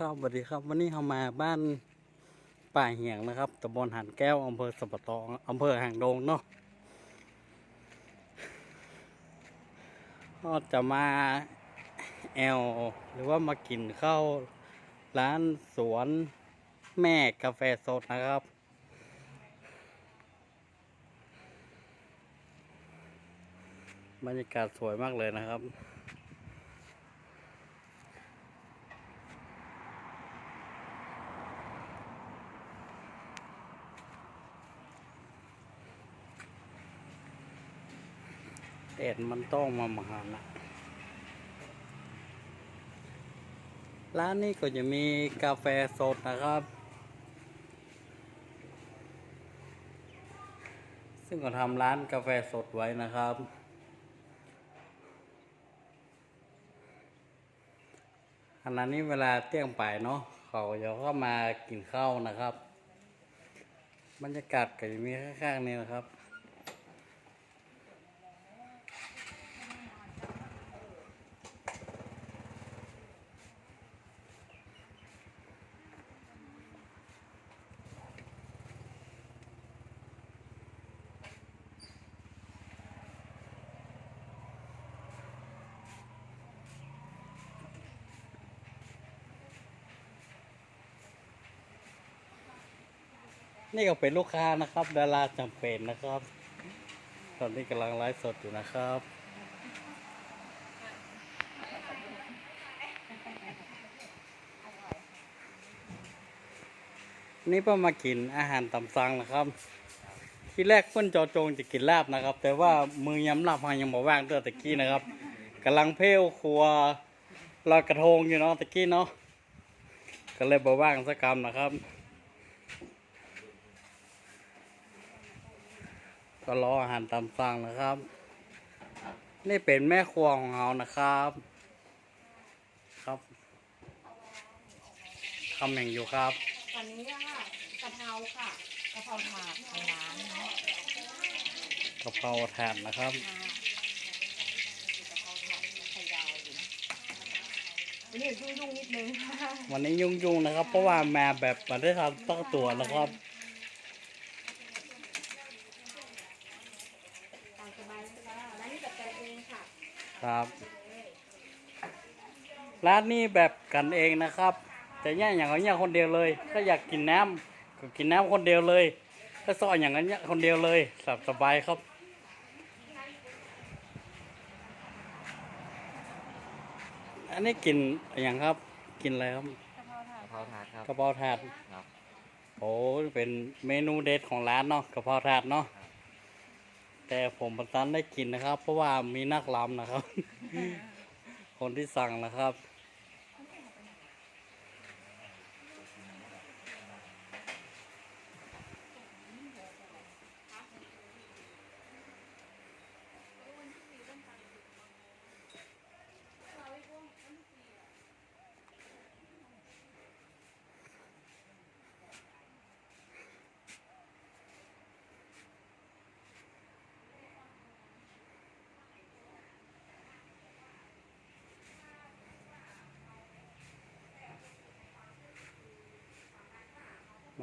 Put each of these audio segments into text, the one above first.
ครับสวัสดีครับ วันนี้เรามาบ้านป่าเหียงนะครับตำบลหานแก้วอำเภอสัปะตองอำเภอหางดงเนาะก็จะมาแอลหรือว่ามากินข้าวร้านสวนแม่กาแฟสดนะครับบรรยากาศสวยมากเลยนะครับ แดดมันต้องมามาหานะร้านนี้ก็จะมีกาแฟสดนะครับ ซึ่งก็ทำร้านกาแฟสดไว้นะครับขณะนี้เวลาเที่ยงปายเนาะเขาจะเข้ามากินข้าวนะครับ บรรยากาศก็จะมีข้างๆนี้นะครับ นี่ก็เป็นลูกค้านะครับดาราจำเป็นนะครับ ตอนนี้กำลังไลฟ์สดอยู่นะครับนี่เพิ่งมากินอาหารตำซังนะครับ ที่แรกเพิ่นจอจงจะกินลาบนะครับ แต่ว่ามือยำลาบมายังบอกว่างเด้อตะกี้นะครับกำลังเพลวครัวลอยกระทงอยู่เนาะตะกี้เนาะก็เลยบอกว่างสักกรรมนะครับ ก็รออาหารตามสั่งนะครับ นี่เป็นแม่ครัวของเรานะครับ ครับทำอย่างอยู่ครับ อันนี้ค่ะกะเพราค่ะกะเพราถาดของร้านเนาะกะเพราถาดนะครับค่ะกะเพราถาดไข่ดาวอยู่นะวันนี้ยุ่งๆนิดนึง วันนี้ยุ่งๆนะครับ เพราะว่ามาแบบมาได้ทำตั้งตัวนะครับ ตามสบายเลยค่ะร้านนี้จัดการเองค่ะ ครับ ร้านนี้แบบกันเองนะครับ แต่เนี่ยอย่างเขาเนี่ยคนเดียวเลย ถ้าอยากกินน้ำก็กินน้ำคนเดียวเลย ถ้าซอยอย่างนั้นเนี่ยคนเดียวเลยสบสบายครับอันนี้กินอย่างครับ กินอะไรครับกะเพราถาดกะเพราถาดครับกระเพราถาดครับ โอ้เป็นเมนูเด็ดของร้านเนาะกระเพราถาดเนาะ แต่ผมประตันได้กินนะครับ เพราะว่ามีนักรำนะครับ คนที่สั่งนะครับ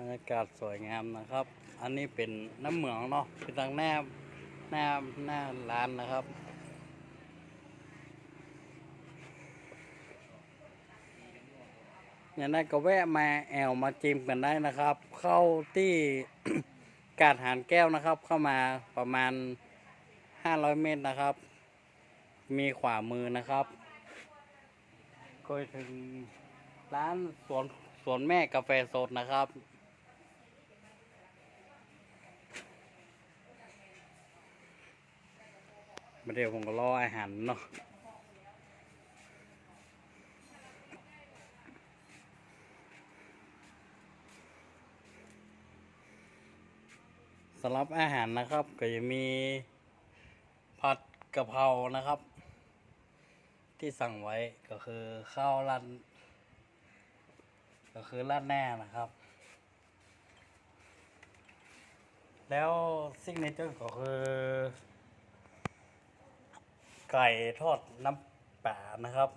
รรยากาศสวยงามนะครับ อันนี้เป็นน้ำเหมืองเนาะเป็นทางแนบหน้าหน้าร้านนะครับอย่างนั้นก็แวะมาแอลมาจิมกันได้นะครับ เข้าที่กาดหานแก้วนะครับ เข้ามาประมาณ 500 เมตรนะครับ มีขวามือนะครับก็ถึงร้านสวนสวนแม่กาแฟสดนะครับ มา เดี๋ยวผมก็รออาหารเนาะสำหรับอาหารนะครับ ก็จะมีผัดกะเพรานะครับ ที่สั่งไว้ก็คือข้าวรันก็คือราดแน่นะครับ แล้วซิกเนเจอร์ก็คือ ไก่ทอดน้ำปลานะครับ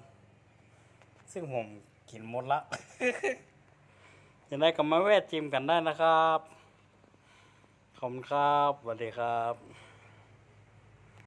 ซึ่งผมกินหมดละยังได้ก็มาแวะจิมกันได้นะครับ ขอบคุณครับสวัสดีครับ